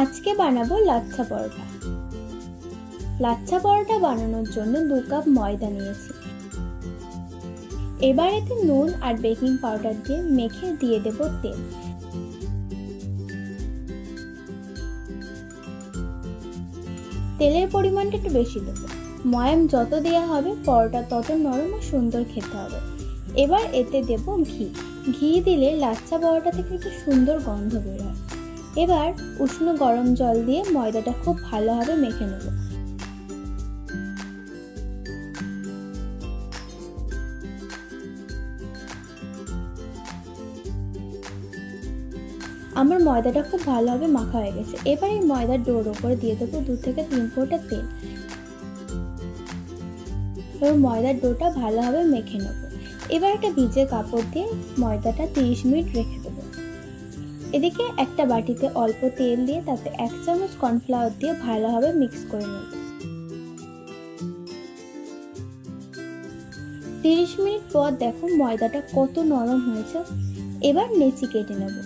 আজকে বানাবো লাচ্ছা পরোটা। লাচ্ছা পরোটা বানানোর জন্য দু কাপ ময়দা নিয়েছি। এবার এতে নুন আর বেকিং পাউডার দিয়ে মেখে দিয়ে দেব তেল। তেলের পরিমাণটা একটু বেশি দেবো। ময়াম যত দেওয়া হবে, পরোটা তত নরম ও সুন্দর খেতে হবে। এবার এতে দেব ঘি। ঘি দিলে লাচ্ছা পরোটা থেকে একটু সুন্দর গন্ধ বের হয় এবার উষ্ণ গরম জল দিয়ে ময়দাটা খুব ভালোভাবে মেখে নেব। আমার ময়দাটা খুব ভালোভাবে মাখা হয়ে গেছে। এবার এই ময়দার ডোর ওপরে দিয়ে দেবো দু থেকে তিন ফোঁটা তেল। এবার ময়দার ডোটা ভালোভাবে মেখে নেব। এবার একটা ভিজে কাপড় দিয়ে ময়দাটা তিরিশ মিনিট রেখে এদিকে একটা বাটিতে অল্প তেল দিয়ে তাতে এক চামচ কর্নফ্লাওয়ার দিয়ে ভালোভাবে মিক্স করে নেব তিরিশ মিনিট পর দেখো ময়দাটা কত নরম হয়েছে। এবার নেচি কেটে নেব।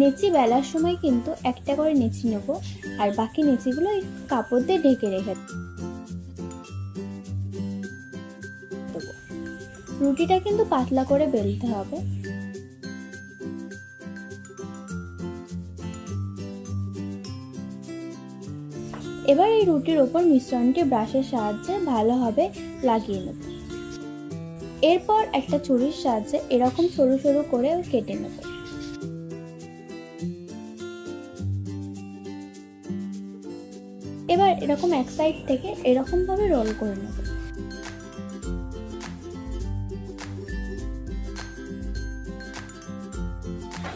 নেচি বেলার সময় কিন্তু একটা করে নেচি নেব, আর বাকি নেচিগুলো কাপড় দিয়ে ঢেকে রেখে দেবো। রুটিটা কিন্তু পাতলা করে বেলতে হবে। এবার এই রুটির ওপর মিশ্রণটি ব্রাশের সাহায্যে ভালোভাবে লাগিয়ে নেব। এরপর একটা ছুরির সাহায্যে এরকম সরু সরু করে কেটে নেব। এবার এরকম এক সাইড থেকে এরকম ভাবে রোল করে নেব।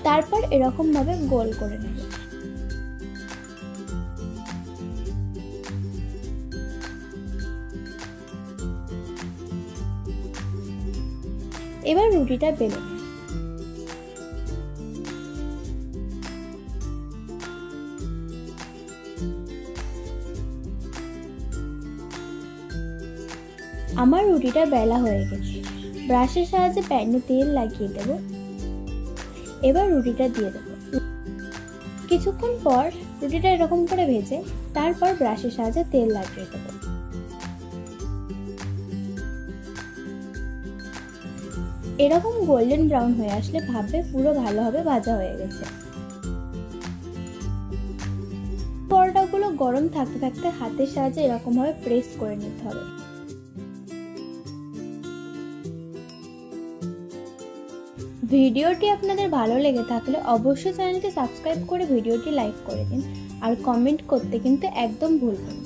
তারপর এরকম ভাবে গোল করে নেব। এবার রুটিটা বেলে আমার রুটিটা বেলা হয়ে গেছে। ব্রাশের সাহায্যে প্যানে তেল লাগিয়ে দেব। এবার রুটিটা দিয়ে দেবো। কিছুক্ষণ পর রুটিটা এরকম করে ভেজে তারপর ব্রাশের সাহায্যে তেল লাগিয়ে দেব। এরকম গোল্ডেন ব্রাউন হয়ে আসলে ভাববে পুরো ভালোভাবে ভাজা হয়ে গেছে। পরোটাগুলো গরম থাকতে থাকতে হাতের সাহায্যে এরকমভাবে প্রেস করে নিতে হবে। ভিডিওটি আপনাদের ভালো লেগে থাকলে অবশ্যই চ্যানেলটি সাবস্ক্রাইব করে ভিডিওটি লাইক করে দিন আর কমেন্ট করতে কিন্তু একদম ভুলবেন